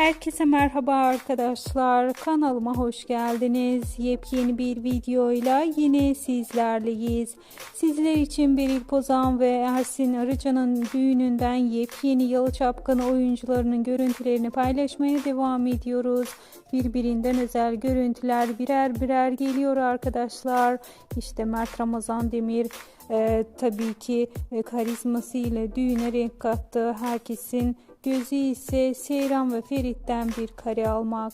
Herkese merhaba arkadaşlar. Kanalıma hoş geldiniz. Yepyeni bir videoyla yine sizlerleyiz. Sizler için Beril Pozan ve Ersin Arıcan'ın düğününden yepyeni Yalı Çapkını oyuncularının görüntülerini paylaşmaya devam ediyoruz. Birbirinden özel görüntüler birer birer geliyor arkadaşlar. İşte Mert Ramazan Demir e, tabii ki e, karizması ile düğüne renk kattı. Herkesin gözü ise Seyran ve Ferit'ten bir kare almak.